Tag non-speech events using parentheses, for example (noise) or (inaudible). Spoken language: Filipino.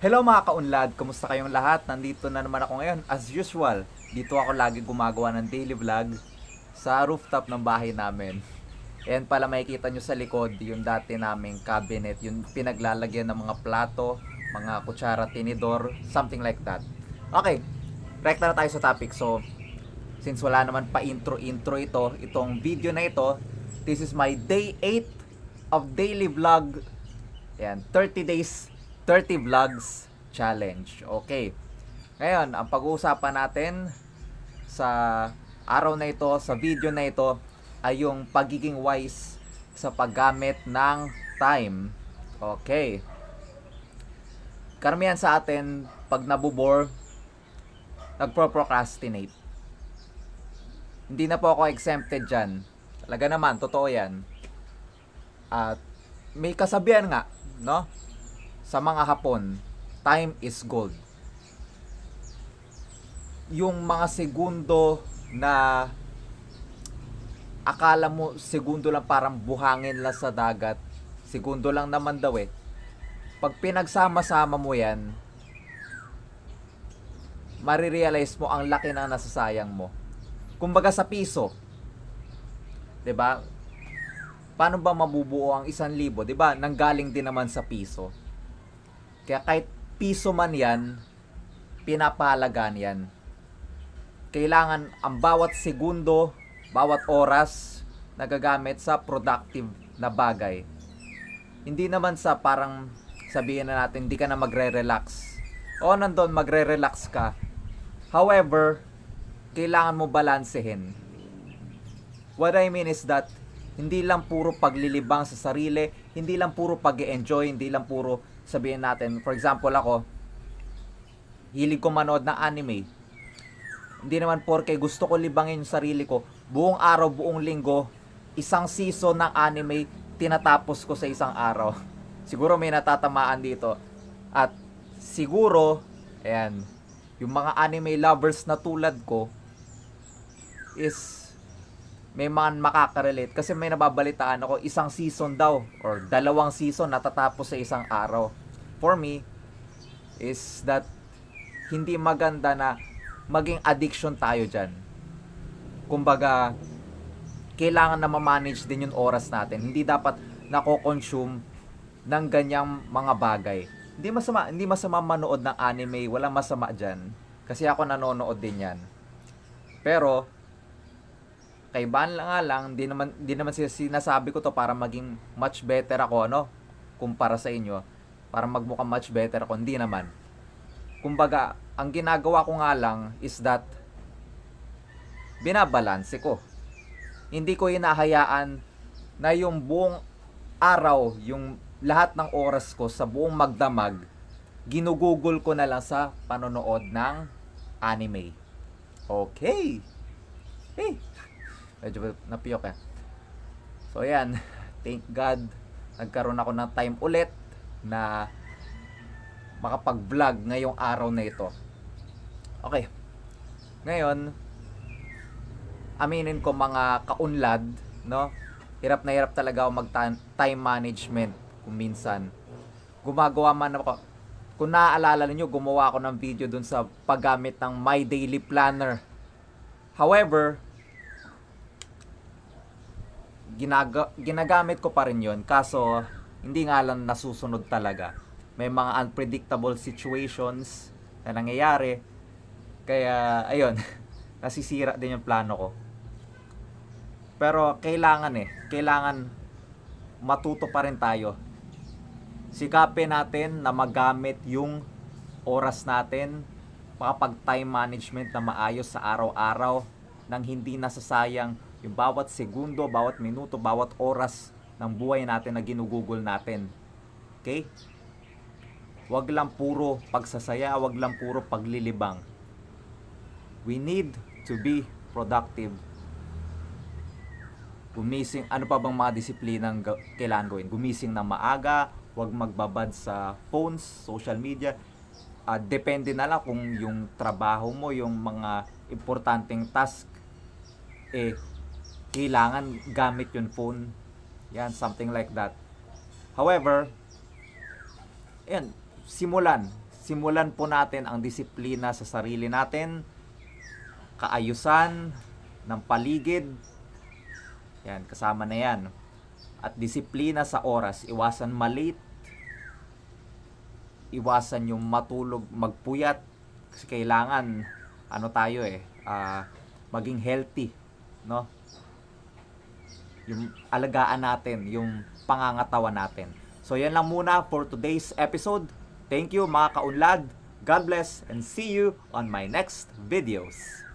Hello mga kaunlad, kumusta kayong lahat? Nandito na naman ako ngayon. As usual, dito ako lagi gumagawa ng daily vlog sa rooftop ng bahay namin. Ayan pala makikita nyo sa likod yung dati naming cabinet, yung pinaglalagyan ng mga plato, mga kutsara, tinidor, something like that. Okay, rekta na tayo sa topic. So, since wala naman pa intro-intro ito, itong video na ito, this is my day 8 of daily vlog. Ayan, 30 days, 30 vlogs challenge. Okay. Ngayon, ang pag-uusapan natin sa araw na ito, sa video na ito, ay yung pagiging wise sa paggamit ng time. Okay. Karamihan sa atin, pag nabubore, nagpro-procrastinate. Hindi na po ako exempted dyan. Talaga naman, totoo yan. At may kasabihan nga, no? Sa mga Hapon, time is gold. Yung mga segundo na akala mo segundo lang parang buhangin lang sa dagat. Segundo lang naman daw eh. Pag pinagsama-sama mo yan, marirealize mo ang laki ng nasasayang mo. Kumbaga sa piso, 'di ba? Paano ba mabubuo ang isang libo? 'Di ba? Nanggaling din naman sa piso. Kaya kahit piso man 'yan, pinapahalagaan 'yan. Kailangan ang bawat segundo, bawat oras nagagamit sa productive na bagay. Hindi naman sa parang sabihin na natin hindi ka na magre-relax. O nandun magre-relax ka. However, kailangan mo balansehin. What I mean is that hindi lang puro paglilibang sa sarili, hindi lang puro pag enjoy hindi lang puro sabihin natin, for example ako, hilig ko manood ng anime. Hindi naman porke gusto ko libangin yung sarili ko, buong araw, buong linggo, isang season ng anime, tinatapos ko sa isang araw. (laughs) Siguro may natatamaan dito. At siguro, ayan, yung mga anime lovers na tulad ko, is may mga makaka-relate kasi may nababalitaan ako isang season daw or dalawang season natatapos sa isang araw. For me is that hindi maganda na maging addiction tayo dyan. Kumbaga, kailangan na ma-manage din yung oras natin. Hindi dapat nako-consume ng ganyang mga bagay. Hindi masama, hindi masama manood ng anime, walang masama diyan. Kasi ako nanonood din 'yan. Pero kaibahan lang nga lang, di naman di naman sin- sinasabi ko to para maging much better ako ano kumpara sa inyo. Para magmukhang much better ako, hindi naman. Kumbaga, ang ginagawa ko nga lang is that binabalanse ko. Hindi ko hinahayaan na yung buong araw, yung lahat ng oras ko sa buong magdamag, ginugugol ko na lang sa panonood ng anime. Okay. Hey. Medyo napiyok eh. So yan, (laughs) thank God nagkaroon ako ng time ulit na makapag-vlog ngayong araw na ito. Okay. Ngayon, aminin ko mga kaunlad, no? Hirap na hirap talaga ako mag time management kung minsan. Gumagawa man ako. Kung naaalala niyo, gumawa ako ng video dun sa paggamit ng My Daily Planner. However, ginaga- ginagamit ko pa rin yon kaso hindi nga lang nasusunod talaga. May mga unpredictable situations na nangyayari. Kaya, ayun, (laughs) nasisira din yung plano ko. Pero kailangan eh, kailangan matuto pa rin tayo. Sikapin natin na magamit yung oras natin, makapag time management na maayos sa araw-araw nang hindi nasasayang yung bawat segundo, bawat minuto, bawat oras ng buhay natin na ginugugol natin. Okay? Huwag lang puro pagsasaya, huwag lang puro paglilibang. We need to be productive gumising, ano pa bang mga disiplinang ga- kailangan gawin? Gumising na maaga, huwag magbabad sa phones, social media. Ah, depende na lang kung yung trabaho mo, yung mga importanteng task, eh, kailangan gamit yung phone. Yan, something like that. However, yan, simulan. simulan po natin ang disiplina sa sarili natin, kaayusan ng paligid, yan, kasama na yan. At disiplina sa oras, iwasan malit, iwasan yung matulog, magpuyat, kasi kailangan, ano tayo eh, ah, maging healthy, no? Yung alagaan natin, yung pangangatawan natin. So yan lang muna for today's episode. Thank you mga kaunlad. God bless and see you on my next videos.